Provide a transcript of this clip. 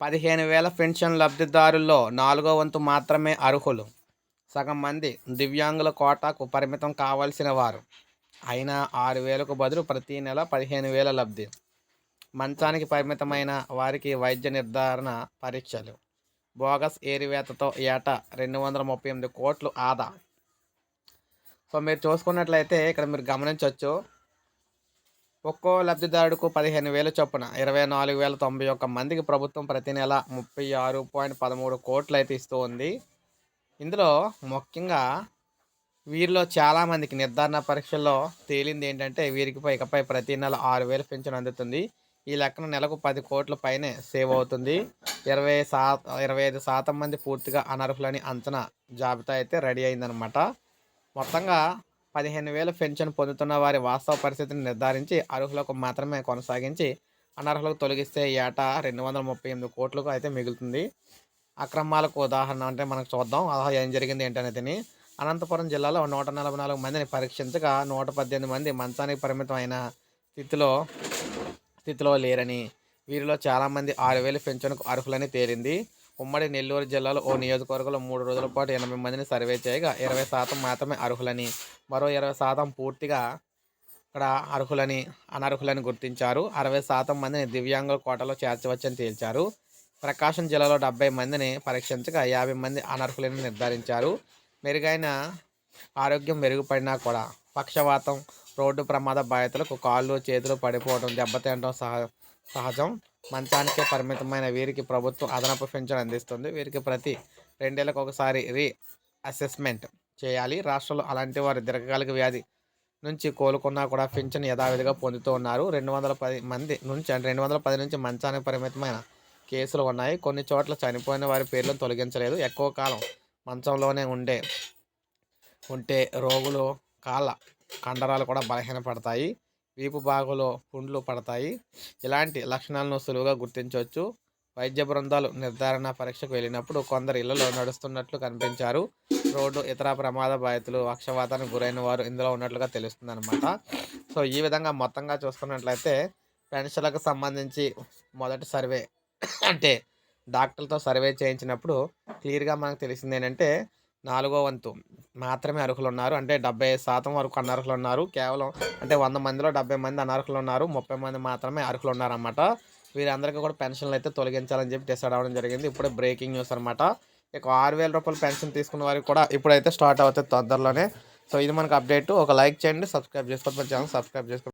పదిహేను వేల పెన్షన్ లబ్ధిదారుల్లో నాలుగో వంతు మాత్రమే అర్హులు. సగం మంది దివ్యాంగుల కోటాకు పరిమితం కావాల్సిన వారు. అయినా ఆరు వేలకు బదులు ప్రతి నెల పదిహేను వేల లబ్ధి. మంచానికి పరిమితమైన వారికి వైద్య నిర్ధారణ పరీక్షలు. బోగస్ ఏరివేతతో ఏటా రెండు వందల ముప్పై ఎనిమిది కోట్లు ఆదా. సో మీరు చూసుకున్నట్లయితే ఇక్కడ మీరు గమనించవచ్చు ఒక్కో లబ్ధిదారుడుకు పదిహేను వేల చొప్పున ఇరవై నాలుగు వేల తొంభై ఒక్క మందికి ప్రభుత్వం ప్రతి నెల ముప్పై ఆరు పాయింట్ పదమూడు కోట్లు అయితే ఇస్తూ ఉంది. ఇందులో ముఖ్యంగా వీరిలో చాలామందికి నిర్ధారణ పరీక్షల్లో తేలింది ఏంటంటే వీరికి పై ఇకపై ప్రతి నెల ఆరు వేలు పెన్షన్ అందుతుంది. ఈ లెక్కన నెలకు పది కోట్ల పైనే సేవ్ అవుతుంది. ఇరవై శాతం ఇరవై ఐదు శాతం మంది పూర్తిగా అనర్హులని అంచనా జాబితా అయితే రెడీ అయిందనమాట మొత్తంగా పదిహేను వేల పెన్షన్ పొందుతున్న వారి వాస్తవ పరిస్థితిని నిర్ధారించి అర్హులకు మాత్రమే కొనసాగించి అనర్హులకు తొలగిస్తే ఏటా రెండు వందల ముప్పై ఎనిమిది కోట్లకు అయితే మిగులుతుంది. అక్రమాలకు ఉదాహరణ అంటే మనకు చూద్దాం. అలా ఏం జరిగింది ఏంటనేది అనంతపురం జిల్లాలో నూట నలభై నాలుగు మందిని పరీక్షించగా నూట పద్దెనిమిది మంది మంచానికి పరిమితం అయిన స్థితిలో స్థితిలో లేరని. వీరిలో చాలామంది ఆరు వేలు పెన్షన్కు అర్హులని తేలింది. ఉమ్మడి నెల్లూరు జిల్లాలో ఓ నియోజకవర్గంలో మూడు రోజుల పాటు ఎనభై మందిని సర్వే చేయగా ఇరవై శాతం మాత్రమే అర్హులని. మరో ఇరవై శాతం పూర్తిగా ఇక్కడ అర్హులని అనర్హులని గుర్తించారు. అరవై శాతం మందిని దివ్యాంగుల కోటలో చేర్చవచ్చని తేల్చారు. ప్రకాశం జిల్లాలో డెబ్బై మందిని పరీక్షించగా యాభై మంది అనర్హులని నిర్ధారించారు. మెరుగైన ఆరోగ్యం మెరుగుపడినా కూడా పక్షవాతం రోడ్డు ప్రమాద బాధితులకు కాళ్ళు చేతులు పడిపోవడం దెబ్బతినడం సహ సహజం. మంచానికే పరిమితమైన వీరికి ప్రభుత్వం అదనపు పెన్షన్ అందిస్తుంది. వీరికి ప్రతి రెండేళ్ళకు ఒకసారి రీ అసెస్మెంట్ చేయాలి. రాష్ట్రంలో అలాంటి వారి దీర్ఘకాలిక వ్యాధి నుంచి కోలుకున్నా కూడా పింఛన్ యథావిధిగా పొందుతూ ఉన్నారు. రెండు వందల పది మంది నుంచి అంటే రెండు వందల పది నుంచి మంచానికి పరిమితమైన కేసులు ఉన్నాయి. కొన్ని చోట్ల చనిపోయిన వారి పేర్లను తొలగించలేదు. ఎక్కువ కాలం మంచంలోనే ఉండే ఉంటే రోగులు కాళ్ళ కండరాలు కూడా బలహీనపడతాయి. వీపు భాగంలో పుండ్లు పడతాయి. ఇలాంటి లక్షణాలను సులువుగా గుర్తించవచ్చు. వైద్య బృందాలు నిర్ధారణ పరీక్షకు వెళ్ళినప్పుడు కొందరు ఇళ్ళలో నడుస్తున్నట్లు కనిపించారు. రోడ్డు ఇతర ప్రమాద బాధితులు పక్షవాతానికి గురైన వారు ఇందులో ఉన్నట్లుగా తెలుస్తుంది అనమాట సో ఈ విధంగా మొత్తంగా చూసుకున్నట్లయితే పెన్షన్లకు సంబంధించి మొదటి సర్వే అంటే డాక్టర్లతో సర్వే చేయించినప్పుడు క్లియర్గా మనకు తెలిసింది ఏంటంటే నాలుగో వంతు మాత్రమే అర్హులు ఉన్నారు అంటే డెబ్బై శాతం వరకు అనర్హులు ఉన్నారు కేవలం అంటే వంద మందిలో డెబ్బై మంది అనర్హులు ఉన్నారు ముప్పై మంది మాత్రమే అర్హులు ఉన్నారన్నమాట వీరందరికీ కూడా పెన్షన్లు అయితే తొలగించాలని చెప్పి డిసైడ్ అవ్వడం జరిగింది. ఇప్పుడే బ్రేకింగ్ న్యూస్ అనమాట ఇక ఆరు వేల రూపాయలు పెన్షన్ తీసుకున్న వారికి కూడా ఇప్పుడైతే స్టార్ట్ అవుతుంది తొందరలోనే. సో ఇది మనకు అప్డేట్. ఒక లైక్ చేయండి సబ్స్క్రైబ్ చేసుకోండి. ఛానల్ సబ్స్క్రైబ్ చేసుకోండి.